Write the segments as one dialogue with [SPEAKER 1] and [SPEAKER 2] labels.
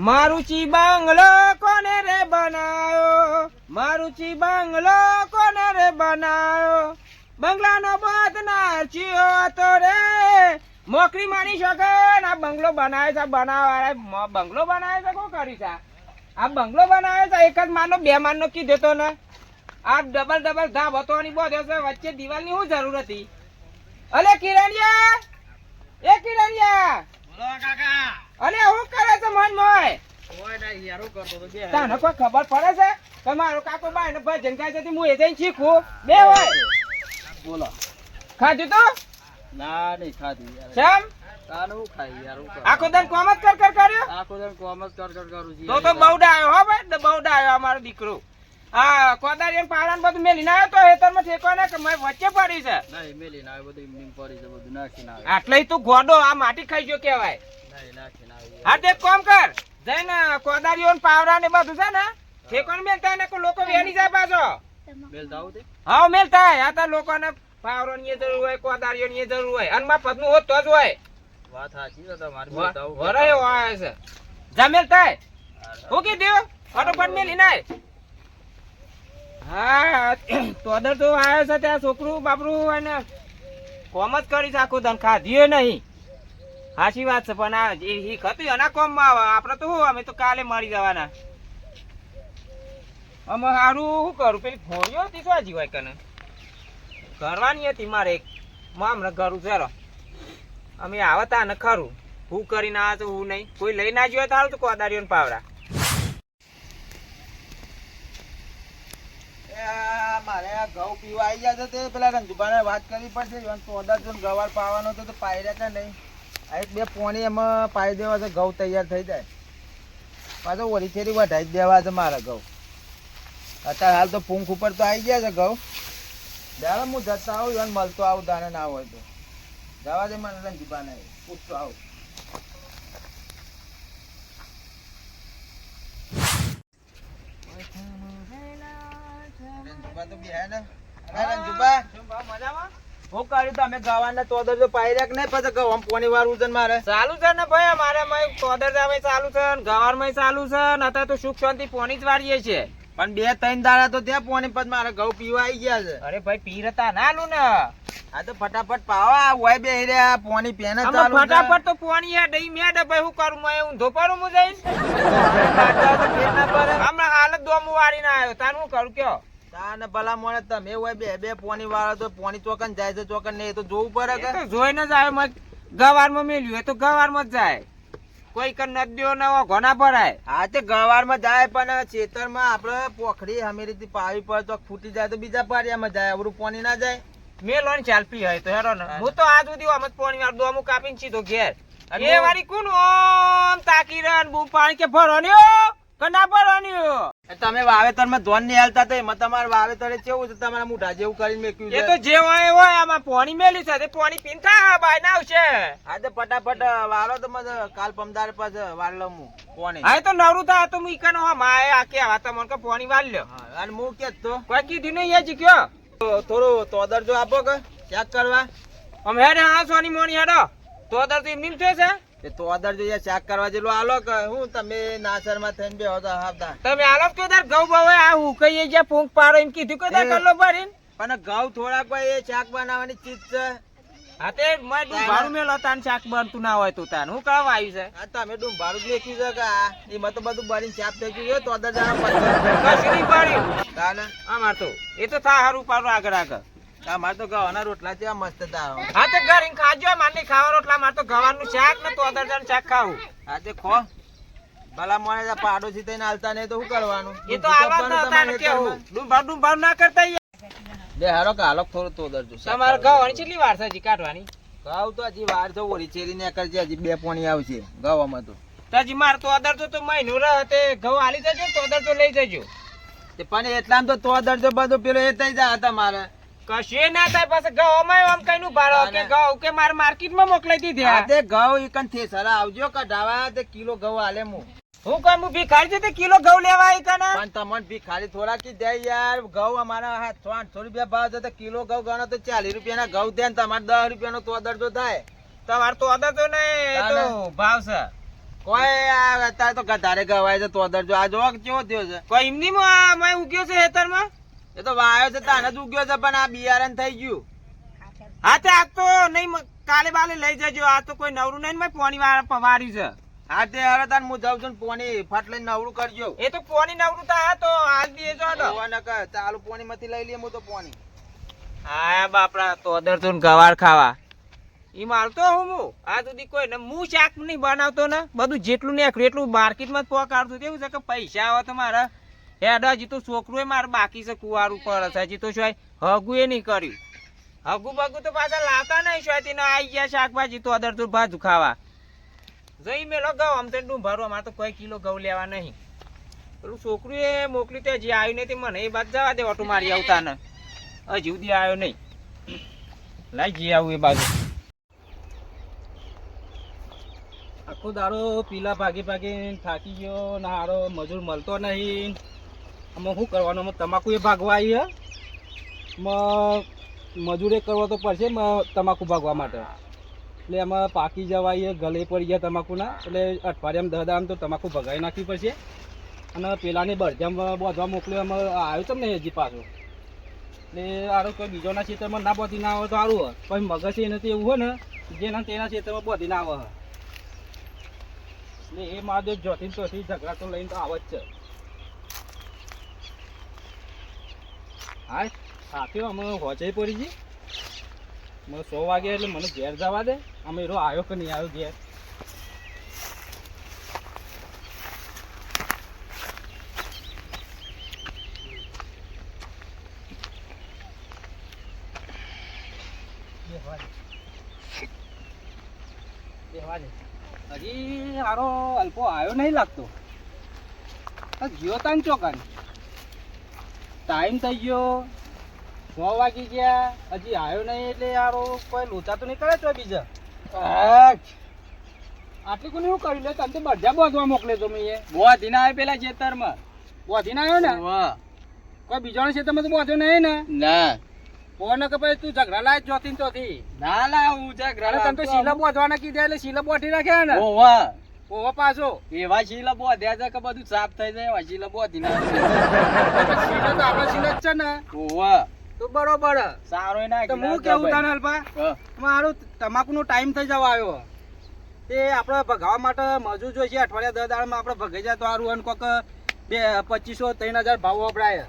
[SPEAKER 1] મારુચી બંગલો કોને રે બનાયો? મારુચી બંગલો કોને રે બનાયો? બંગલાનો બદનાર ચિયો હતો રે. મોકરી માની શકે? આ બંગલો બનાવે છે બનાવવા બંગલો બનાવે છે કોણ કરી છે? આ બંગલો બનાવે છે એક જ માનો બે માનનો કીધો તો ને. આ ડબલ ડબલ ધાબ હતો ની બોધ્યો છે વચ્ચે દિવાલની શું જરૂર હતી? અલે કિરણિયા! એ કિરણિયા!
[SPEAKER 2] બોલો કાકા.
[SPEAKER 1] અલે હું કરે છે મન મોય
[SPEAKER 2] કોઈ નહીં યાર હું કરતો તો બે
[SPEAKER 1] તને કોઈ ખબર પડે છે? કે મારો કાકો બાય ને ભજન ગાય છે હું એ જઈને શીખું. બે હોય.
[SPEAKER 2] બોલો.
[SPEAKER 1] ખાધું તો?
[SPEAKER 2] ના નહીં ખાધું
[SPEAKER 1] કેમ
[SPEAKER 2] તાનું ખાઈ યાર
[SPEAKER 1] આખો દન કોમ જ કર કર કર્યો?
[SPEAKER 2] આખો દિવસ કોમ જ કર કર કરું છું
[SPEAKER 1] તો તો બહુ ડાયો હો ભાઈ બહુ ડાયો અમારો દીકરો. હા કોદાર એમ પાડાન બધું મેલીને આવ્યો તો હેતરમાં ઠેકો ને કે મેં વચ્ચે પડી છે?
[SPEAKER 2] નહીં મેલી ના બધું એમ એમ પડી છે બધું નાખી ના
[SPEAKER 1] આટલે તું ગોડો આ માટી ખાઈ ગયો કેવાય
[SPEAKER 2] નહીં નાખી ના
[SPEAKER 1] હા તે કામ કર. જઈને કોદારીઓ ને પાવડા ને બધું છે ને ઠેકો ને મેલતા ને લોકો વેણી જાય પાછો. હા મેલ થાય. આ તો પાવરો ની જરૂર હોય કોદારીઓ ની જરૂર હોય. અને માં પદનું હોત તો જ હોય.
[SPEAKER 2] વાત સાચી છે તમારી બેલ દાવ
[SPEAKER 1] વરે એવો છે. જમેલ થાય. હું કીધું? ફટોફટ મેલી નાય હા તોદર તો આવ્યો છે ત્યાં છોકરું બાપરું અને કોમ જ કરી આખું ધન ખાધીએ નહીં. સાચી વાત છે, પણ આ એ હતું એના કોમમાં આપણે તો શું, અમે તો કાલે મળી જવાના. અમે સારું શું કરું? પેલી ફોડ્યો હતી શું હજી હોય કને? કરવાની હતી મારે એક. માં હમણાં ચાલો. અમે આવતા ને ખરું. હું કરીને ના તો હું નહીં. કોઈ લઈ ના જોયે તો હાલ તો કોદારીઓ પાવડા.
[SPEAKER 2] મારે આ ઘઉં પીવા આવી ગયા તો. પેલા રંજુભાઈ વાત કરવી પડશે. ગવાર પાવાનો તો પાયરા નહીં? બે પોણી એમાં પાઈ દેવા છે, ઘઉં તૈયાર થઈ જાય. પાછો ઓરીચેરી વઢાઈ જ દેવા છે મારે ઘઉં. અત્યારે હાલ તો પૂંખ ઉપર તો આવી ગયા છે ઘઉં. ત્યારે હું જતા આવું ઈવન મળતો આવું તારે ના હોય તો. જવા દે મને રંજુભાને પૂછતો આવું. રંજુભા તો બેહે ને. અરે રંજુભા હું કર્યું તમે ગવાના તોદર તો પાઈ કે નહીં પછી ગવામ પોણી વાર ઉજન મારે.
[SPEAKER 1] ચાલુ છે ને ભાઈ અમારે મય કોદર જામે ચાલુ છે ને ગવારમાં ચાલુ છે ને અત્યારે તો સુખ શાંતિ પોણી જ વાળીએ છીએ.
[SPEAKER 2] પણ બે ત્રણ દાડા તો ત્યાં પોણી પછી મારે ઘઉં પીવા આવી ગયા છે.
[SPEAKER 1] અરે ભાઈ પીરતા ના લુ ને.
[SPEAKER 2] આ તો ફટાફટ પાવા હોય બે રહ્યા પોણી પેને ચાલુ
[SPEAKER 1] ફટાફટ તો પોણી યાર દઈ મેં ડે ભાઈ હું કરું મેં ઊંધો પાડું હું જઈશ.
[SPEAKER 2] ના.
[SPEAKER 1] હમણાં હાલત દોમું વાળીને આવ્યો તાર હું કરું કયો?
[SPEAKER 2] તાને ભલા મોણે તમે હોય બે બે પોની વાળો તો પોની ચોકન જાય છે ચોકન નહીં એ તો જોવું પડે કે.
[SPEAKER 1] જોઈને જ આવે મત ગવારમાં મેલ્યું એ તો ગવારમાં જ જાય. કોઈ કન નદીઓ ના ઘોના ભરાય.
[SPEAKER 2] હા તે ગવારમાં જાય પણ ખેતરમાં આપણે પોખડી હમેરીથી પાવી પડે તો ફૂટી જાય તો બીજા પારિયામાં જાય અવરું પોની ના જાય.
[SPEAKER 1] મેલો ને ચાલપી હોય તો હેરો ને. હું. તો આજ સુધી આમ જ પાણી વાર દોમું કાપીને સીધો ઘેર. એ વાળી કોણ ઓમ તાકી રન બૂમ પાણી કે ભરવાની ને કના
[SPEAKER 2] ભરો તમે વાવેતરમાં ધોન નહીં હાલતા તો એમાં તમારે વાવેતરે કેવું છે? તમારા મુઢા જેવું કરીને મેક્યું
[SPEAKER 1] એ તો જે હોય હોય આમાં પાણી મેલી છે પાણી પીને બાય ના આવશે.
[SPEAKER 2] હા તો ફટાફટ વાળો તો મને કાલ પમદાર પાસ વાળ લઉં હું પોણી.
[SPEAKER 1] હા તો નવરું થાય તો હું ઈકન હો માએ આ કે વાત તમને કે પોણી વાળ લ્યો.
[SPEAKER 2] અને હું કે તો.
[SPEAKER 1] કોઈ કીધું નહીં એ જ
[SPEAKER 2] તો થોડું તોદર જો આપો કે ચેક કરવા.
[SPEAKER 1] અમે હેડે હા સોની મોની હેડો. તોદર તો એમ નીમ
[SPEAKER 2] તે જોઈએ ચેક કરવા જેટલું આલો કે હું તમે નાસરમાં થઈને બે હોતા હાફતા
[SPEAKER 1] તમે આલો કે તાર ઘઉં બવે આ હું કહીએ જે પોંક પાડો એમ કીધું કે તાર કલ્લો ભરીને.
[SPEAKER 2] પણ ઘઉં થોડાક હોય એ શાક બનાવવાની ચીજ છે.
[SPEAKER 1] હા તે મેં ભાડું મેલો તાન શાક બનતું ના હોય તું તાન હું કામ આવ્યું છે?
[SPEAKER 2] હા તમે ડુંભારું મેક્યું છે કે આ? એમાં તો બધું ભરીને ચાપ થઈ ગયું તો તોદર જણા
[SPEAKER 1] કશું નહીં પડ્યું.
[SPEAKER 2] કાલે
[SPEAKER 1] આ મારતો એ તો થા હારું પાડું આગળ આગળ.
[SPEAKER 2] અમારે તો ગવાના રોટલા છે મસ્ત હતા
[SPEAKER 1] હા તો ઘર ખાજો મારની ખાવા રોટલા માર તો ગવાનું શાક ને તો અદર જણ શાક ખાવું.
[SPEAKER 2] હા તે ખો. ભલા મોને તો પાડોશી થઈને હાલતા નહીં તો શું કરવાનું?
[SPEAKER 1] એ તો આવા તો તાને કેવું? ડુંભાર ડુંભાર ના કરતા
[SPEAKER 2] બે હારો કે હાલો થોડું તો દરજો
[SPEAKER 1] તમારે ગવાની કેટલી વાર છે હજી કાઢવાની?
[SPEAKER 2] ગાવ તો હજી વાર તો ઓરી ચેરી ને કરજે હજી બે પોણી આવશે ગાવામાં તો.
[SPEAKER 1] તો હજી માર તો અદર તો તો મહિનો રહે તે ઘઉં હાલી જજો તો અદર તો લઈ જજો.
[SPEAKER 2] તે પણ એટલામાં તો તો દરજો બધું પેલો એ થઈ જાય તમારે.
[SPEAKER 1] કશું ના થાય. પછી ઘઉંમાં આમ કઈ નું ભાડો કે ઘઉં કે મારે માર્કેટમાં મોકલાઈ દીધી.
[SPEAKER 2] આ. તે ઘઉં થી સરા આવજો કઢાવા તે કિલો ઘઉં હાલે હું
[SPEAKER 1] હું કઈ હું ભિખારી છે તે કિલો ઘઉં લેવા આવી કને?
[SPEAKER 2] પણ તમને ભિખારી થોડા કી દે યાર. ઘઉં અમારા હાથસો આઠસો રૂપિયા ભાવ છે તો કિલો ઘઉં ગણો તો ચાલીસ રૂપિયાના ઘઉં દે ને તમારે દસ રૂપિયાનો તો દરજો થાય.
[SPEAKER 1] તમારે તો અદર તો નહીં તો ભાવ છે.
[SPEAKER 3] કોઈ આ અત્યારે તો ગધારે ગવાય છે તોદર જો. આ જો કેવો થયો છે?
[SPEAKER 4] કોઈ એમની માં ઉગ્યો છે ખેતરમાં
[SPEAKER 3] એ તો વાયો છે તાને જ ઉગ્યો છે પણ આ બિયારણ થઈ ગયું.
[SPEAKER 4] હા તે આ તો નહીં કાલે બાલે લઈ જજો આ તો કોઈ નવરું નહીં ને મેં પોણી વાર વાર્યું છે.
[SPEAKER 3] હા તે હવે તાર હું જાઉં છું ને પોણી ફટ લઈને નવરું કરજો.
[SPEAKER 4] એ તો પોણી નવરું તા તો આજ દે જો ને
[SPEAKER 3] ન ચાલુ પોણી માંથી લઈ લઈએ હું તો પોણી.
[SPEAKER 4] હા બાપરા તો અદર તું ગવાર ખાવા. ઈ મારતો હું હું? આ સુધી કોઈ ને હું શાક નહીં બનાવતો ને બધું જેટલું નીકળ્યું એટલું માર્કેટમાં જ પોકાડતું કેવું એવું છે કે પૈસા આવે તો મારે હેડ, હજી છોકરું મારે બાકી છે કુવાર ઉપર હશે હજી તો હગું એ નહીં કર્યું. હગુ બગુ તો પાછા લાવતા નહીં શું તેને આવી ગયા શાકભાજી તો અદર તું ભાજુ ખાવા. જઈ મેલો ઘઉં, આમ તો ડુંભારું, અમારે તો કોઈ કિલો ઘઉં લેવા નહીં. પેલું છોકરું એ મોકલ્યું તે જે આવ્યું નહીં મને. એ બાદ જવા દે ઓટો મારી આવતા ને હજી સુધી આવ્યો નહીં. લાઈ જઈ આવું એ બાજુ. આખો દાડો પીલા ભાગી ભાગી થાકી ગયો, ના હારો મજૂર મળતો નહીં. આમાં શું કરવાનું? આમાં તમાકુ એ ભાગવા આવી મજૂરે કરવો તો પડશે તમાકુ ભાગવા માટે. એટલે એમાં પાકી જવાય ગલે પડી ગયા તમાકુના. એટલે અઠવાડિયામાં દહ દામ તો તમાકુ ભગાવી નાખવી પડશે. અને પેલાને બરજામ બોધવા મોકલ્યો એમાં આવ્યો તમને હજી પાછું. એટલે આરો કોઈ બીજોના ક્ષેત્રમાં ના બોધી ના આવે તો સારું હોય પણ મગજ એને તો એવું હોય ને? જેના તેના ક્ષેત્રમાં બોધી ના આવે એટલે એ મહાદેવ જોથી તોથી ઝઘડા તો લઈને તો આવે જ છે. હા સાથે અમે હોચે પડી ગઈ મને સો વાગે એટલે મને ઘેર જવા દે. અમે એરો આવ્યો કે નહીં આવ્યો ઘેર? હજી હારો અલ્પો આવ્યો નહીં લાગતો. જીઓ તાન ચોકન. ટાઈમ થઈ ગયો. છ વાગી ગયા. હજી આવ્યો નહીં એટલે યારો કોઈ લોચા તો નહીં કરે તો બીજા. આટલી કોને શું કર્યું લે? તને તો બધા બોધવા મોકલે તો મેં બોધી ના આવે પેલા ખેતરમાં. બોધી ના આવ્યો ને? કોઈ બીજાના ખેતરમાં તો બોધ્યો નહીં ને?
[SPEAKER 3] ના.
[SPEAKER 4] કોને કે ભાઈ તું ઝઘડા લાય જોતી ને તોથી?
[SPEAKER 3] ના લા હું
[SPEAKER 4] ઝઘડા તને તો શીલા બોધવાના કીધા એટલે શીલા બોધી રાખ્યા ને?
[SPEAKER 3] ઓવા
[SPEAKER 4] ઓહો પાછો.
[SPEAKER 3] એવા શીલા બોધ્યા છે કે બધું સાફ થઈ જાય એવા શીલા બોધી ના
[SPEAKER 4] શીલા તો આપણા શીલા જ છે ને.
[SPEAKER 3] ઓવા.
[SPEAKER 4] તો બરોબર.
[SPEAKER 3] સારો ના
[SPEAKER 4] તો હું કેવું તને અલ્પા મારું તમાકુનો ટાઈમ થઈ જવા આવ્યો. તે આપણે ભગાવા માટે મજૂર જોઈએ અઠવાડિયા દસ દાડામાં આપણે ભગાઈ જાય તો સારું અને કોક બે પચીસો ત્રણ હજાર ભાવ વપરાય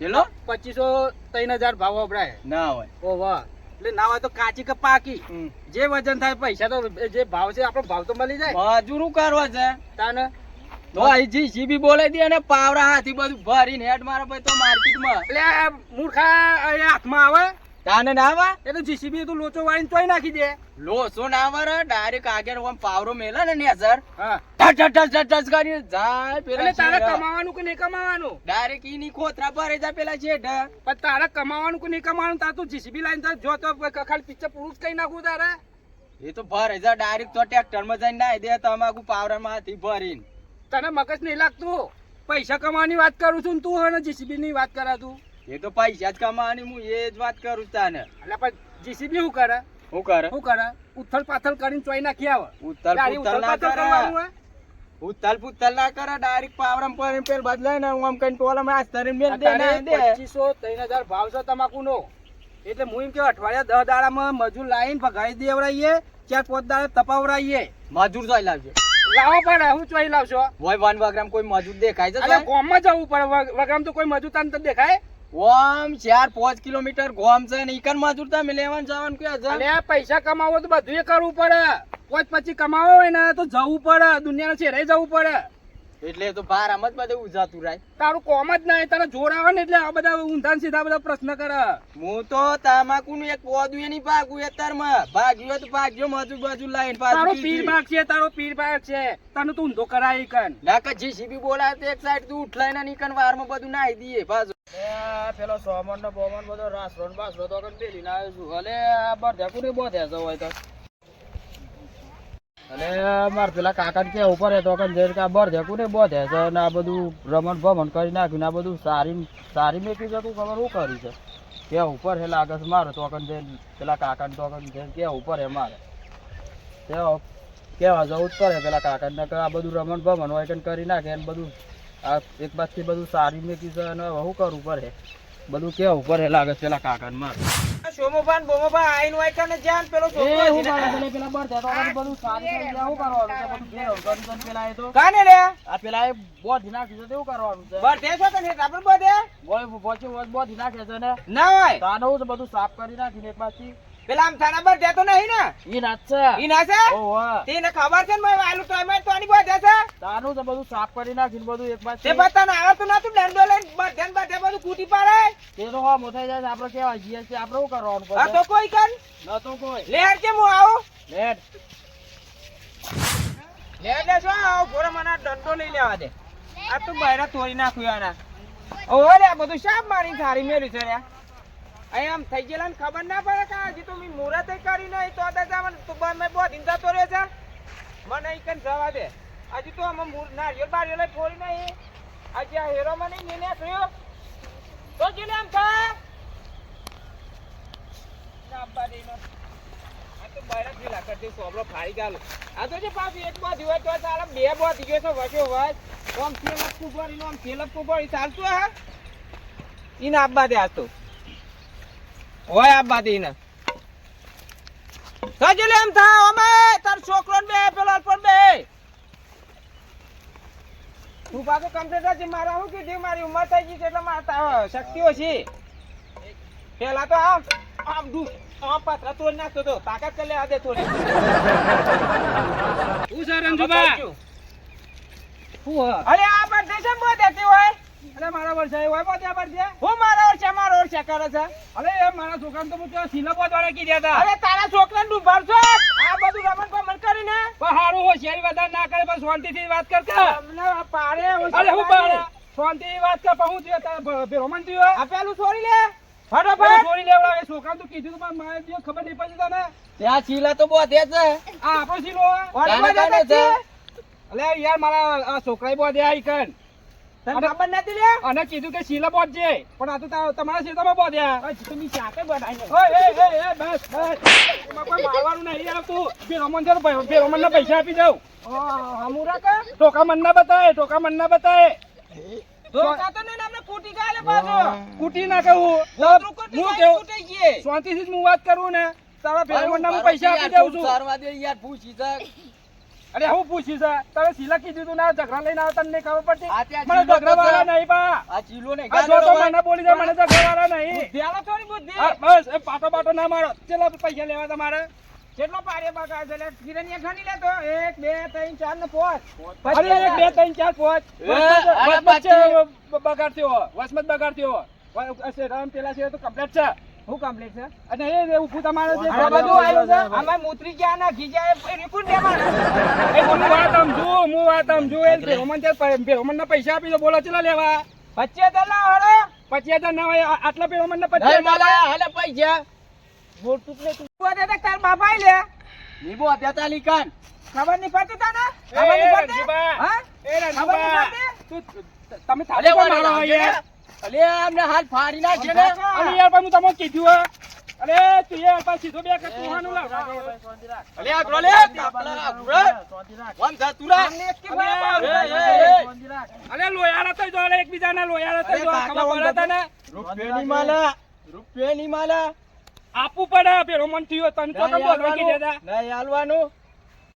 [SPEAKER 3] ચલો
[SPEAKER 4] પચીસો ત્રણ હજાર ભાવ વપરાય
[SPEAKER 3] ના હોય.
[SPEAKER 4] ઓ વાહ એટલે ના હોય તો કાચી કે પાકી. જે વજન થાય પૈસા તો જે ભાવ છે આપણો ભાવ તો મળી જાય.
[SPEAKER 3] મજૂરું કરવા છે.
[SPEAKER 4] તાને
[SPEAKER 3] તો અહીં જીસીબી બોલે દે અને પાવડા હાથી બધું ભરીને હેડ મારે ભાઈ તો માર્કેટમાં
[SPEAKER 4] એટલે મૂર્ખા હાથમાં આવે.
[SPEAKER 3] તાને ના આવા?
[SPEAKER 4] એ તો જીસીબી તો લોચો વાળીને તોય નાખી દે.
[SPEAKER 3] લોચો ના આવે ડાયરેક્ટ આગળ ઓમ પાવરો મેલે ને નેસર
[SPEAKER 4] હા.
[SPEAKER 3] ટચ ટચ ટચ ટચ કરી જાય
[SPEAKER 4] એટલે તારે
[SPEAKER 3] પેલા
[SPEAKER 4] કમાવાનું કે નહીં કમાવાનું?
[SPEAKER 3] ડાયરેક્ટ ઈની ખોતરા ભરે જા પેલા શેઠ
[SPEAKER 4] પણ તારે કમાવાનું કે નહીં કમાવાનું? તારે તું જીસીબી લાઈન તારે જો તો ખાલી પિક્ચર પુરુષ કઈ નાખું તારે.
[SPEAKER 3] એ તો ભરે જાય ડાયરેક્ટ તો ટ્રેક્ટરમાં જઈને નાઈ દે તમાકુ પાવરા માંથી ભરીને.
[SPEAKER 4] તને મગજ નહીં લાગતું? પૈસા કમાવાની વાત કરું છું ને તું હવે જીસીબી ની વાત કરા તું
[SPEAKER 3] એ તો પૈસા જ કમાવાની હું એ જ વાત કરું તાને.
[SPEAKER 4] એટલે પણ જીસીબી શું કરે?
[SPEAKER 3] શું કરે?
[SPEAKER 4] શું કરે? ઉથલ પાથલ કરીને ચોઈ નાખી આવે. ઉથલ
[SPEAKER 3] ના
[SPEAKER 4] પાથલ કરવાનું
[SPEAKER 3] કરે ઉથલ પુત્તર ના કરે ડાયરેક્ટ પર ભરીને પેલ બદલાય ને હું આમ કઈ ટોલમ આ તરીને મેલ દે
[SPEAKER 4] અત્યારે
[SPEAKER 3] દે.
[SPEAKER 4] પચીસો ત્રણ હજાર ભાવ છે તમાકુનો. એટલે હું એમ કે અઠવાડિયા દસ દાડામાં મજૂર લાઈન ભગાઈ દેવડાઈએ ચાર પાંચ દાડા તપાવડાઈએ.
[SPEAKER 3] મજૂર જોઈ લાવજો.
[SPEAKER 4] લાવો પડે હું ચોઈ લાવશો?
[SPEAKER 3] હોય વન વગ્રામ કોઈ મજૂર દેખાય છે?
[SPEAKER 4] ગામમાં જવું પડે. વગ્રામ તો કોઈ મજૂર તને તો દેખાય?
[SPEAKER 3] ઓમ ચાર, પાંચ કિલોમીટર ગોમ છે ને ઈકન મજૂર તમે લેવાનું જવાનું કે
[SPEAKER 4] અલે પૈસા કમાવો તો બધું કરવું પડે. પોચ પછી કમાવો હોય ને તો જવું પડે. દુનિયાના છેડે જવું પડે.
[SPEAKER 3] એટલે તો ભાર આમ જ બધું ઉજાતું રાય.
[SPEAKER 4] તારું કોમ જ નહીં તને જોર આવે ને એટલે આ બધા ઊંધા સીધા બધા પ્રશ્ન કરે.
[SPEAKER 3] હું તો તમાકુ નું એક પોદું એની ભાગું અત્યારમાં ભાગ્યો તો ભાગ્યો મજૂર બાજુ લાઈન
[SPEAKER 4] તારો પીર ભાગ છે તારો પીર ભાગ છે. તને તું ઊંધો કરાય કન
[SPEAKER 3] નાકા જીસીબી બોલાય તો એક સાઈડ તું ઉઠલાય ના નીકળ વારમાં બધું નાઈ દઈએ. બાજુ પેલો સોમન નો બોમન બધો રાસરો ને બાસરો તો કન પેલી ના આવ્યો છું. અલે આ બધા કુને બોધે જવાય હોય તો. અલે માર પેલા કાકા કે ઉપર તો કે જેર કા બરધ્યા ને બોધ્યા છે અને આ બધું રમણ ભમણ કરી નાખ્યું ને આ બધું સારી સારી મેકી જતું ખબર શું કરી છે? કે ઉપર હે લાગે છે મારે તો કન જે પેલા કાકા ને તો કન કે ઉપર હે મારે. તે
[SPEAKER 4] કેવા જવું જ પડે પેલા કાકા ને આ બધું રમણ ભમણ હોય કે કરી નાખે એને બધું આ એક બાજથી બધું સારી મેકી છે અને હું કરવું પડે? બધું કેવું પડે લાગે પેલા કાકા ને મારે
[SPEAKER 1] સોમોભાન બોમોભાન આઈન હોય કને જાન પેલો છોકરો
[SPEAKER 4] હું
[SPEAKER 1] હજી
[SPEAKER 4] પેલા પેલા બળદે તો બધું સારી થઈ ગયા કરવાનું છે? બધું ઘેર કરી કરીને પેલા એ તો
[SPEAKER 1] કાને લે?
[SPEAKER 4] આ પેલા એ બોધી નાખ્યું છે તેવું કરવાનું છે?
[SPEAKER 1] બરધે છો કને આપણે બધે
[SPEAKER 4] બોય બોચી વોચ બોધી નાખે છે ને?
[SPEAKER 1] ના હોય.
[SPEAKER 4] તાનું બધું સાફ કરી નાખીને બાજથી
[SPEAKER 1] પેલા આમ થાના પર જતો નહીં ને?
[SPEAKER 4] ઈ નાચે
[SPEAKER 1] ઈ નાચે
[SPEAKER 4] ઓહો
[SPEAKER 1] તેને ખબર છે ને મેં વાયલું તો અમે તો આની બધે છે
[SPEAKER 4] તારું તો બધું સાફ કરી નાખીને બધું એક
[SPEAKER 1] તે
[SPEAKER 4] બતા
[SPEAKER 1] ના આવતું ના તું ડંડો લઈને બધે ને બધે બધું કૂટી પાડે?
[SPEAKER 4] તે તો હા મોથાઈ જાય આપણે કેવા જીએ છે આપણે શું કરવાનું
[SPEAKER 1] આ તો કોઈ કન
[SPEAKER 4] ન તો કોઈ.
[SPEAKER 1] લેર કે હું આવું?
[SPEAKER 4] લેટ
[SPEAKER 1] લેર લે શું આવો? ઘોડે મને ડંડો લઈ લેવા દે. આ તો બૈરા તોડી નાખ્યું આના. ઓરે લે આ બધું શાપ મારી સારી મેળ્યું છે લે અહીં આમ થઈ ગયેલા ને ખબર ના પડે કે હજી તો મેં મુહૂર્ત કરી નહીં, તો દાદા મને તો બંધ મેં બહુ ધીંધા તો રહે છે. મને અહીં કઈ જવા દે. હજી તો આમાં મૂળ નારિયેળ બારિયેળ ફોડી નહીં. હજી આ હેરો મને નહીં થયો. તો ને આમ થા બે બાજુ ગયો છે વચ્ચે હોય આમ થેલપ કુંભરી આમ થેલપ કુંભરી ચાલતું હા ઈને આપવા દે આ તો હોય આપવા દે એમ થા અમે તાર છોકરો ને બે પેલો પણ બે. તું પાછો કમ્પ્લીટ જ મારા હું કીધું? મારી ઉંમર થઈ ગઈ છે એટલે મારે શક્તિઓ શક્તિ ઓછી પેલા તો આમ આમ દુ આમ પાત્ર તોડ નાખતો તો તાકાત કરી લે દે થોડી
[SPEAKER 4] હું સર
[SPEAKER 1] રંજુબા. અરે આ છે બહુ દેતી હોય.
[SPEAKER 4] અરે મારા વર્ષે હોય બોધે પડશે
[SPEAKER 1] હું મારા ઓરછે મારો ઓરછે કરે છે?
[SPEAKER 4] અરે એ મારા છોકરાને તો હું ત્યાં સિલપ વાળા કીધા હતા.
[SPEAKER 1] તારા છોકરાને ડૂબાડ છો આ બધું રમણ ભમણ કરીને.
[SPEAKER 4] પણ હારું હોશિયારી વધારે ના કરે પણ શાંતિથી વાત કર કે
[SPEAKER 1] અમને પાડે
[SPEAKER 4] અરે હું પાડે. શાંતિથી વાત કર પણ હું થયો તારા ભેરોમન થયો.
[SPEAKER 1] આ પેલું છોડી લે. ફટાફટ.
[SPEAKER 4] છોડી લેવડાવે છોકરાને તો કીધું પણ મારે જે ખબર નહીં પડી તને.
[SPEAKER 2] ત્યાં શીલા તો બધે છે.
[SPEAKER 4] આ આપણો
[SPEAKER 2] કાને કાને.
[SPEAKER 4] અલે યાર મારા આ છોકરાએ
[SPEAKER 1] બહુ દે આઈ લે
[SPEAKER 4] અને કીધું કે સિલા બોધજે. પણ આ તો તમારા ક્ષેત્રમાં બોધ્યા.
[SPEAKER 1] ચાકે.
[SPEAKER 4] ઓય બસ બસ. મારવાનું નહીં આવતું છે પૈસા આપી દઉં.
[SPEAKER 1] ઓહ, હમુરા કે?
[SPEAKER 4] ટોકા મન ના બતાય ટોકા મન ના બતાય
[SPEAKER 1] કૂટી
[SPEAKER 4] ના કહું. હું કેવું. શાંતિથી હું વાત કરું ને. તારા બે હું પૈસા આપી દઉં છું.
[SPEAKER 2] યાર પૂછી છે
[SPEAKER 4] અરે હું પૂછી છે? તારે સિલા કીધું તું ના ઝઘડા લઈને આવતા નહીં ખબર પડતી? મને ઝઘડા વાળા નહીં બા.
[SPEAKER 2] આ ચીલો ને
[SPEAKER 4] જો તો મને બોલી જાય મને ઝઘડા વાળા નહીં
[SPEAKER 1] ધ્યાનો થોડી બુદ્ધિ.
[SPEAKER 4] બસ એ પાટો પાટો ના મારો. ચેલા પૈસા લેવા તમારે?
[SPEAKER 1] કેટલો પાડે બગાડ છે? લે, કિરણિયા ખાની લે તો. એક, બે, ત્રણ, ચાર ને પાંચ.
[SPEAKER 4] અરે એક બે ત્રણ ચાર પાંચ.
[SPEAKER 2] અરે
[SPEAKER 4] વચમાં છે,
[SPEAKER 2] પછી.
[SPEAKER 4] બગાડ થયો વચમાં જ બગાડ થયો અસે રામ પેલા છે તો કમ્પ્લીટ છે.
[SPEAKER 1] હું કમ્પ્લીટ છે?
[SPEAKER 4] અને એ એવું તમારે જે
[SPEAKER 1] બધું આવ્યું છે? આમાં મૂત્રી ગયા ના ઘી ગયા રીકું ને એમાં.
[SPEAKER 4] એ હું વાત સમજુ હું વાત સમજુ એ ભેરોમન છે રોમન ના પૈસા આપી દો બોલો ચલો લેવા
[SPEAKER 1] પચીસ હજાર ના હળો.
[SPEAKER 4] પચીસ હજાર ના હોય આટલા આટલા ભેરોમન ના પચીસ હજાર
[SPEAKER 2] હાલે પૈસા
[SPEAKER 1] મોટું ને તું અત્યારે તો તાર બાપા લે.
[SPEAKER 2] નીબો અત્યારે તાલી કાન
[SPEAKER 1] ખબર નહીં પડતી તને? ખબર નહીં પડતી? હા?
[SPEAKER 4] એ
[SPEAKER 1] ખબર નહીં પડતી?
[SPEAKER 4] તું તમે થાલે
[SPEAKER 2] વાળા
[SPEAKER 4] મારો યાર
[SPEAKER 2] અલે અમને હાલ ફાડી છે ને
[SPEAKER 4] અરે યાર પણ હું તમને કીધું હે. અરે તું યાર પાછું સીધો બે કે તું હાનું લાવ.
[SPEAKER 2] અલે આગળ લે આપલા આગળ વન થા તુરા
[SPEAKER 1] અમને એક કે
[SPEAKER 4] અરે,
[SPEAKER 1] બરાબર.
[SPEAKER 2] એ, એ, એ.
[SPEAKER 4] અરે લોયારા થઈ જો એકબીજાના લોયારા થઈ
[SPEAKER 2] અરે
[SPEAKER 4] જો ખબર પડે તને
[SPEAKER 2] રૂપિયાની માલા રૂપિયાની માલા
[SPEAKER 4] આપવું પડે પેલો મન થયો તને તો બોલવા કીધા હતા?
[SPEAKER 2] હાલવાનું. નહીં હાલવાનું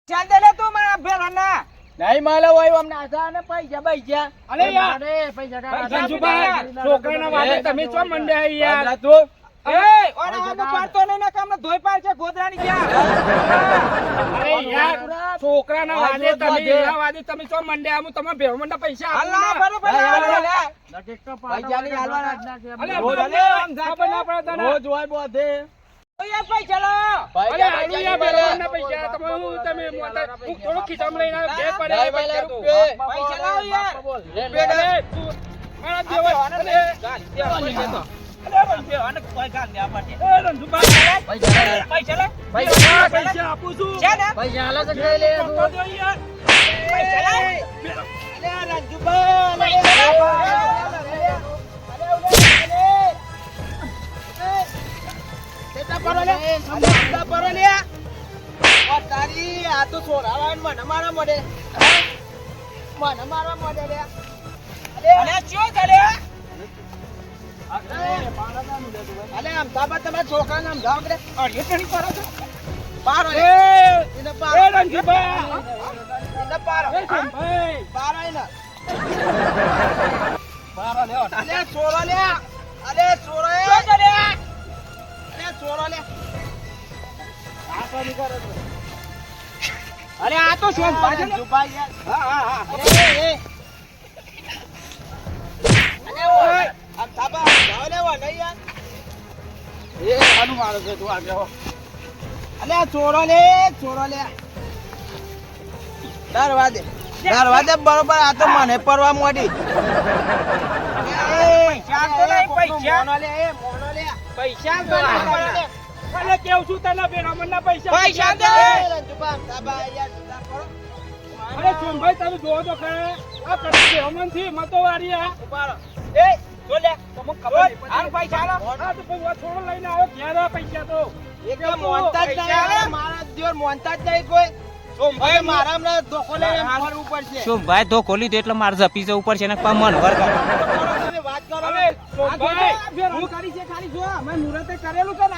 [SPEAKER 1] ચાલ તું મારા ભેરોના.
[SPEAKER 2] નહીં માલા હોય અમને આશા ને પૈસા પૈસા
[SPEAKER 4] અરે યાર
[SPEAKER 1] પૈસા
[SPEAKER 4] રંજુભાઈ,
[SPEAKER 1] આપી દે
[SPEAKER 4] છોકરાના વાદે તમે શું મંડે યાર
[SPEAKER 2] તું
[SPEAKER 1] એય, ઓને આમાં પાડતો નહીં ને કે ધોઈ પાડ છે ગોદરાની ક્યાં?
[SPEAKER 4] અરે યાર છોકરાના વાદે
[SPEAKER 2] વાદે
[SPEAKER 4] તમે એના વાદે તમે શું મંડ્યા હું તમારા ભેરમણના પૈસા
[SPEAKER 1] અલ્લાહ બરોબર
[SPEAKER 2] નહીં
[SPEAKER 1] હાલો,
[SPEAKER 2] હાલવાના.
[SPEAKER 1] લે.
[SPEAKER 2] પૈસા
[SPEAKER 4] અરે
[SPEAKER 1] રોજ
[SPEAKER 4] બોલ
[SPEAKER 1] અલે
[SPEAKER 4] ને,
[SPEAKER 1] આમ જાકે.
[SPEAKER 4] ખબર પડે
[SPEAKER 2] રોજ હોય બધે
[SPEAKER 1] ઓય પૈસા
[SPEAKER 2] કેટલા પરો લે? કેટલા પરો લે? ઓ તારી આ તો સોરાવા મને મારા મોઢે. મને મારવા મોઢે લે
[SPEAKER 4] અલે. ચો ચાલે?
[SPEAKER 2] અલે. આમ તાબા તમારા છોકરાને આમ જાવ કે
[SPEAKER 4] અડિયો ટણી કરો છો?
[SPEAKER 2] પારો
[SPEAKER 4] એ
[SPEAKER 2] એને
[SPEAKER 4] એ
[SPEAKER 2] પારો એને પારો
[SPEAKER 4] એ
[SPEAKER 2] પારો એને.
[SPEAKER 5] મારો
[SPEAKER 2] અલે ચોરો લે અલે ચોરો લે. આ તો ની
[SPEAKER 4] અરે આ તો શું પાછળ.
[SPEAKER 2] જુબા યાર.
[SPEAKER 4] હા હા હા.
[SPEAKER 2] અરે એ અલે ઓય આ થાબા જાવ લેવા નહીં યાર.
[SPEAKER 5] એ આનું મારો છે તું આગળ હો.
[SPEAKER 2] અલે ચોરો લે ચોરો લે. ડરવા દે ડરવા દે બરોબર આ તો મને પરવા મોડી.
[SPEAKER 4] પૈસા તો નહીં, પૈસા.
[SPEAKER 2] લે એ
[SPEAKER 4] પૈસા
[SPEAKER 2] લે.
[SPEAKER 4] કેવું છું તને બેરામણના પૈસા પૈસા દે અરે સોમભાઈ તમે જોવો તો ખરા. આ કદી બેરામણથી મતો વારી આ.
[SPEAKER 2] ઉપાડો.
[SPEAKER 4] એ જો લે. તમને ખબર આ પૈસા લો હા તો કોઈ છોડો લઈને આવો. આ પૈસા તો?
[SPEAKER 2] એકદમ મોનતા જ નહીં, મારા જેવો મોનતા જ નહીં કોઈ. સોમભાઈ મારા ઉપર ધોકો
[SPEAKER 6] તો ખોલી એટલે મારે જપી જવું પડશે ને મન વર
[SPEAKER 2] તમે વાત કરો
[SPEAKER 4] હું કરી છે ખાલી જો અમે મુહૂર્તે કરેલું છે ને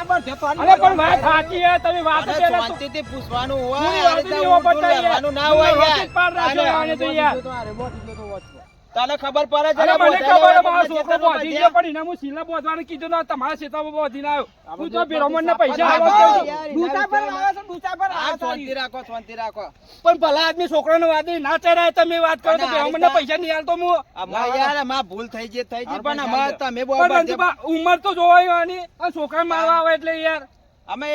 [SPEAKER 4] અરે પણ વાત સાચી છે તમે વાત પેલા તો-
[SPEAKER 2] શાંતિથી પૂછવાનું હોય આ રીતે ના હોય યાર.
[SPEAKER 4] આને તો યાર.
[SPEAKER 2] તને ખબર પડે છે ને
[SPEAKER 4] મને ખબર મારો છોકરો બોધી ગયો પણ એને હું સિલા બોધવાનું કીધું ના તમારા ખેતરમાં બોધીને આવ્યો. હું તો બેરોમણના
[SPEAKER 2] સાપા
[SPEAKER 4] પૈસા આલો છું. પર લાવે છે, ડૂચા પર
[SPEAKER 2] આ શાંતિ રાખો શાંતિ રાખો.
[SPEAKER 4] પણ ભલા આદમી છોકરાનો વાત ના ચડાય તમે વાત કરો તો
[SPEAKER 2] અને આ
[SPEAKER 4] પૈસા નહીં આલતો હું
[SPEAKER 2] આમાં યાર આમાં ભૂલ થઈ જે થઈ
[SPEAKER 5] જે
[SPEAKER 2] પણ અમાર તમે
[SPEAKER 4] પણ ઉંમર તો જોવાય આની આ છોકરા મારવા આવે એટલે યાર.
[SPEAKER 2] અમે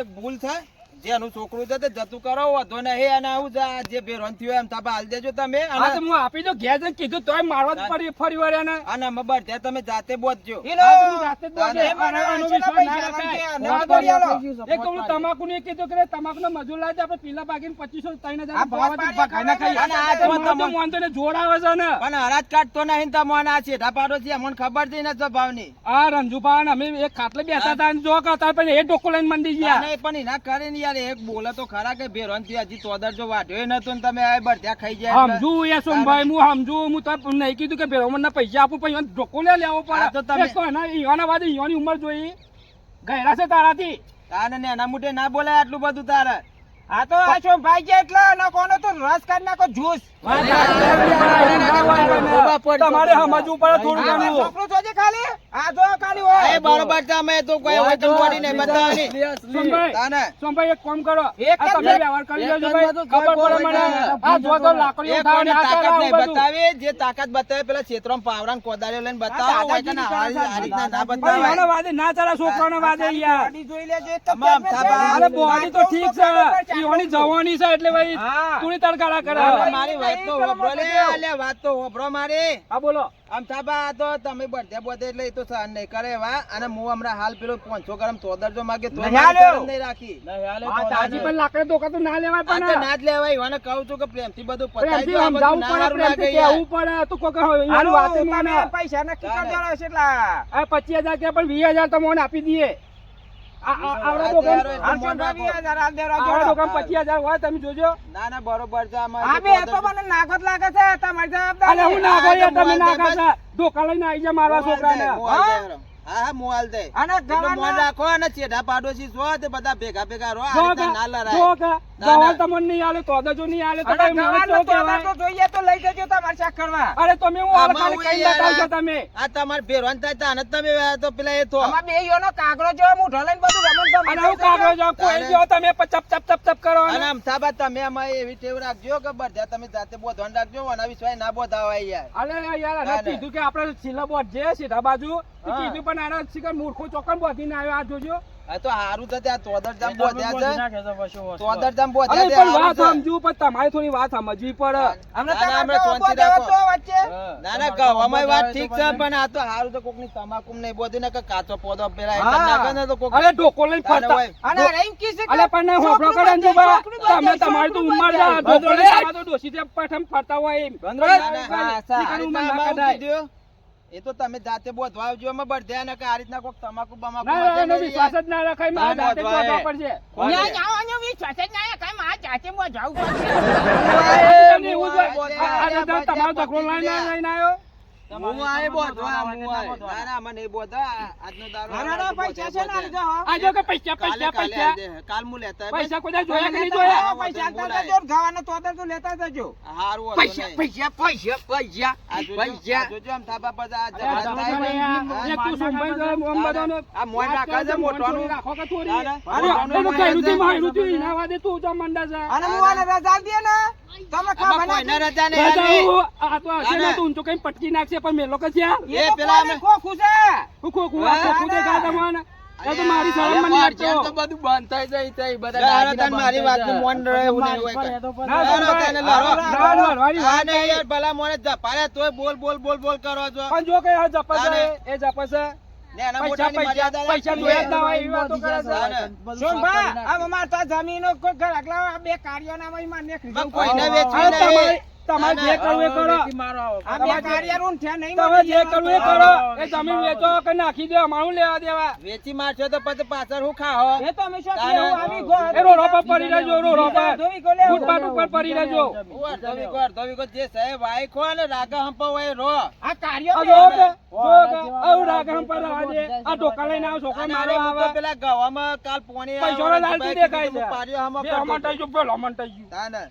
[SPEAKER 2] એક ભૂલ થાય. જેનું છોકરું છે તે જતું કરો વાંધો હે અને આવું જા જે ભેરોન થયો એમ તાપા હાલ દેજો તમે. અને
[SPEAKER 4] હું આપી દો ઘેર જઈને કીધું તોય મારવા જ પડી ફરી વાર એને
[SPEAKER 2] અને મબર તે તમે જાતે બોધજો.
[SPEAKER 4] આ તો હું જાતે જ બોલે.
[SPEAKER 2] તાને-
[SPEAKER 4] આનો- આનો વિશ્વાસ ના રખાય. વાત કરી. એક તો તમાકુ ને કીધું કે તમાકુનો મજૂર લાવજે, આપણે પીલા પાકીને પચીસો ત્રણ હજાર ભાવ
[SPEAKER 2] તો
[SPEAKER 4] મને તો તો ને આવે છે ને.
[SPEAKER 2] પણ હરાજ કાઢતો નહીં તમને આ છેડા પાડો છે મને ખબર છે ને સ્વભાવની.
[SPEAKER 4] આ રંજુભા અમે એક ખાટલે બેઠા હતા જો કરતા પણ એ ડોકો લઈને મંડી ગયા.
[SPEAKER 2] પણ એના કરે ને યાર એક બોલે તો ખરા કે ભેરોનથી હજી તોદર જો વાઢ્યો નતો ને તમે આ બળદ્યા ખાઈ જાય
[SPEAKER 4] સમજુ એ સોમભાઈ હું સમજુ હું તો નહીં કીધું કે ભેરોમણ ના પૈસા આપું પણ ડોકો લે લેવો પડે. તો તમે- ઈવાના વાદે ઈવાની ઉંમર જોઈ. ગયડા છે તારાથી.
[SPEAKER 2] તારે ને એના મુઠે ના બોલાય આટલું બધું તારે.
[SPEAKER 4] આ તો આ છો ભાઈ ગયા એટલે અને કોનો તો રસ કાઢ નાખો જ્યુસ તમારે સમજવું પડે થોડું ઘણું. છોકરું જોજે ખાલી? આ જો ખાલી હોય.
[SPEAKER 2] એ બરોબર છે અમે તો કોઈ હોય તો બોડી નહીં બતાવવાની
[SPEAKER 4] સોમભાઈ
[SPEAKER 2] તાને.
[SPEAKER 4] સોમભાઈ એક કામ કરો.
[SPEAKER 2] એક
[SPEAKER 4] તમે વ્યવહાર કરી લેજો ભાઈ. ખબર પડે મને. આ જો તો લાકડી
[SPEAKER 2] એ
[SPEAKER 4] ઉઠાવો ને
[SPEAKER 2] કોઈને
[SPEAKER 4] આ
[SPEAKER 2] તાકાત
[SPEAKER 4] કરો
[SPEAKER 2] નહીં બતાવી જે તાકાત બતાવે પેલા ક્ષેત્રમાં પાવરાન કોદાળીઓ લઈને બતાવો હોય કે ના, આ રીતના ના બતાવે.
[SPEAKER 4] એનો વાદે ના ચાલે છોકરાનો વાદે યાર.
[SPEAKER 2] તમામ થાપા-
[SPEAKER 4] અરે બોડી તો ઠીક છે. ઈવાની જવાની છે એટલે ભાઈ થોડી તડકાડા કરે.
[SPEAKER 2] મારી વાત તો હોભળો લે, અલ્યા વાત તો હોભળો મારી.
[SPEAKER 4] હા બોલો.
[SPEAKER 2] આમ થાબા તો તમે બધે બધે એટલે એ તો સહન નહીં કરે વા અને હું હમણાં હાલ પેલો પાંચસો ગરમ તો દરજો માગે તો
[SPEAKER 4] નહીં
[SPEAKER 2] નહીં રાખી.
[SPEAKER 4] આ તાજી પણ લાકડે તો તો ના લેવાય
[SPEAKER 2] તો
[SPEAKER 4] પણ.
[SPEAKER 2] ના જ લેવાય. વાને કહું છું કે પ્રેમથી બધું પતાવી દો,
[SPEAKER 4] આમ
[SPEAKER 2] ના
[SPEAKER 4] પડે પ્રેમથી. કહેવું પડે. તું કોક ઈવાની વાતે માને.
[SPEAKER 1] પૈસા નક્કી. કરી દેવાનો છે એટલા.
[SPEAKER 4] આ પચીસ હજાર કે પણ વીસ હજાર તમને આપી દઈએ.
[SPEAKER 1] ને
[SPEAKER 2] ના ના
[SPEAKER 4] ના ના ધોકા લઈને આવી જાય
[SPEAKER 2] દે, મોબાઈલ દે. હા હા મોબાઈલ દે.
[SPEAKER 1] અને
[SPEAKER 2] એટલું મોન રાખો અને ચેડા પાડોશી છો તે બધા ભેગા ભેગા રહો આ ના
[SPEAKER 4] કા-
[SPEAKER 2] લડાય.
[SPEAKER 4] જો કા,
[SPEAKER 2] ના, ના.
[SPEAKER 4] ગવાન તમને નહીં આલે તો દજો નહીં આલે તો
[SPEAKER 1] અને
[SPEAKER 4] કઈ મને
[SPEAKER 1] ગવારનો
[SPEAKER 4] ચો
[SPEAKER 1] તો
[SPEAKER 4] કહેવાય.
[SPEAKER 1] તો જોઈએ તો લઈ જજો તમારે શાક કરવા.
[SPEAKER 4] અરે તમે હું હાલ ખાલી કઈ
[SPEAKER 2] યાર
[SPEAKER 4] બતાવશો તમે?
[SPEAKER 2] આ તમારે ભેરવાન થાય તાને જ તમે તો પેલા એ થો
[SPEAKER 1] આમાં બે યોનો કાગડો જેવો મૂઢો લઈને બધું રમણ
[SPEAKER 4] અને હું કાગળો જાઉં, કોઈ
[SPEAKER 2] તારે-
[SPEAKER 4] તમે ચપ ચપ ચપ ચપ કરો
[SPEAKER 2] અને
[SPEAKER 4] અને
[SPEAKER 2] આમ તમે એવી ટેવ રાખજો કે બધા તમે જાતે રાખજો આના વિશ્વાસ ના બોધાવાય યાર.
[SPEAKER 4] અરે યાર
[SPEAKER 2] ના,
[SPEAKER 4] કીધું કે આપણે છેલ્લા બોટ જે સીધા બાજુ. કીધું પણ આના શિકાર મૂર્ખો ચોકન બોધીને આવ્યો. આ જોજો.
[SPEAKER 2] આ તો હારું છે ત્યાં તોદર જામ બોધ્યા છે. તોદર જામ બોધ્યા છે
[SPEAKER 4] પણ વાત. સમજુ પણ તમારે થોડી વાત સમજવી પડે.
[SPEAKER 1] અમને
[SPEAKER 2] તમે
[SPEAKER 1] તો ઊભો
[SPEAKER 2] રાખો.
[SPEAKER 1] દેવો વચ્ચે.
[SPEAKER 2] ના ના ગવામાં વાત ઠીક છે પણ આ તો હારું તો કોકની તમાકુ નહીં બોધી ને કે કાચો પોદો પેલા. નાખે ને તો કોક
[SPEAKER 4] અરે ઢોકો લઈને ફરતા
[SPEAKER 1] અને રહીમ કી છે
[SPEAKER 4] અલે પણ હોપડો કરે ને બા. તમે તમારી તો ઉંમર
[SPEAKER 1] જા
[SPEAKER 4] ઢોકો લઈને તો ડોસી જેમ પઠમ ફરતા હોય એમ.
[SPEAKER 2] ના, ના,
[SPEAKER 4] હા,
[SPEAKER 2] આ
[SPEAKER 4] ઉંમર ના કઢાય.
[SPEAKER 2] એ તો તમે જાતે બોધવા આવજો અમે બધે ને કે આ રીતના કોક તમાકુ બમાકુ
[SPEAKER 4] ના
[SPEAKER 2] ના
[SPEAKER 4] વિશ્વાસ જ ના રાખાય મારા જાતે
[SPEAKER 2] બોધવા
[SPEAKER 4] પડશે
[SPEAKER 5] ના જાઓ અને વિશ્વાસ જ ના રાખાય કાંઈ મારે જાતે બોધવા જાવું પડશે.
[SPEAKER 4] તમારો લઈને લઈને આવ્યો? તમે
[SPEAKER 5] રજા ને.
[SPEAKER 4] તો કઈ પટકી નાખશે પણ મેલો કે છે યાર.
[SPEAKER 5] એ
[SPEAKER 2] પેલા અમે-
[SPEAKER 5] ખોખું છે
[SPEAKER 4] હું ખોખું
[SPEAKER 2] હા,
[SPEAKER 4] આ ખોખું
[SPEAKER 5] ના.
[SPEAKER 4] દેખાય તમને? એ તો મારી શરમ મને લાગતો.
[SPEAKER 2] તો બધું બંધ થઈ જાય થઈ બધા દાગીના મારી વાતનું મોન રહે એવું નહીં હોય કાંઈ.
[SPEAKER 4] ના,
[SPEAKER 2] ના, ના. તને લડો.
[SPEAKER 4] ના, લડવાની
[SPEAKER 2] હા
[SPEAKER 4] વાત
[SPEAKER 2] ને યાર ભલા મોને જપાડ્યા તોય બોલ બોલ બોલ બોલ કરો છો
[SPEAKER 4] પણ જો કે આ જપસે,
[SPEAKER 2] ના,
[SPEAKER 4] એ જપસે.
[SPEAKER 2] ને
[SPEAKER 4] ના વાતો છે.
[SPEAKER 2] હા ને.
[SPEAKER 5] જમીનો કોઈ ઘર આગલા આ બે કાર્યોના માં
[SPEAKER 4] તમારે જે કરવું એ કરો. તમે જે કરવું એ કરો. એ જમીન વેચો કે નાખી દો અમારું લેવા દેવા.
[SPEAKER 2] વેચી મારશો તો પછી પાછળ હું ખાઓ
[SPEAKER 5] એ તો અમે શું
[SPEAKER 4] એ રોડો પર પડી રહેજો રોડો પર. ફૂટપાથ ઉપર પડી રહેજો.
[SPEAKER 2] અડધો વીઘો અડધો વીઘો જે સાહેબ વાયખો ને રાગા હંપો હોય રો.
[SPEAKER 5] આ કાર્યો
[SPEAKER 4] જો કે આવું રાગ હમ પર દે. આ ઢોકા લઈને આવ છોકરો મારો આવે.
[SPEAKER 2] પેલા ગવામાં કાલ પોણી
[SPEAKER 4] પૈસો
[SPEAKER 2] આવ્યો,
[SPEAKER 4] દેખાય છે.
[SPEAKER 2] પાડ્યો હમ કરતો
[SPEAKER 4] અમન ગયું
[SPEAKER 5] તો ને,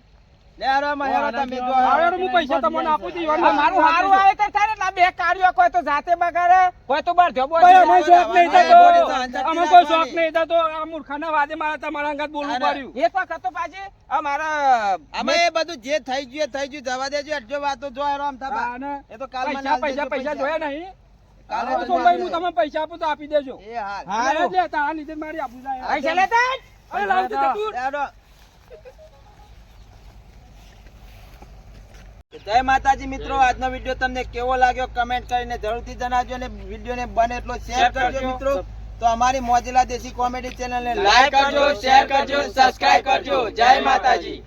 [SPEAKER 4] ભાઈ
[SPEAKER 2] ભાઈ, જે થઈ ગયું થઈ ગયું. જવા દેજો એટલો વાતો જો થાપા.
[SPEAKER 4] હા,
[SPEAKER 2] એ તો કાલ
[SPEAKER 4] પૈસા પૈસા પૈસા જોયા નહીં.
[SPEAKER 2] કાલે તો
[SPEAKER 4] હું તમને પૈસા આપું તો આપી દેજો.
[SPEAKER 2] એ હાલ.
[SPEAKER 5] હારું.
[SPEAKER 4] લે, તારા લીધે મારી આપું જાય
[SPEAKER 5] પૈસા લેતા
[SPEAKER 4] અરે લાવ તે તું.
[SPEAKER 2] લે હારો. જય માતાજી મિત્રો આજનો વીડિયો તમને કેવો લાગ્યો કમેન્ટ કરીને જરૂરથી જણાવજો અને વિડીયોને બને એટલો શેર કરજો. મિત્રો. તો અમારી મોજીલા દેશી કોમેડી ચેનલને લાઈક કરજો શેર કરજો સબસ્ક્રાઇબ કરજો. જય માતાજી.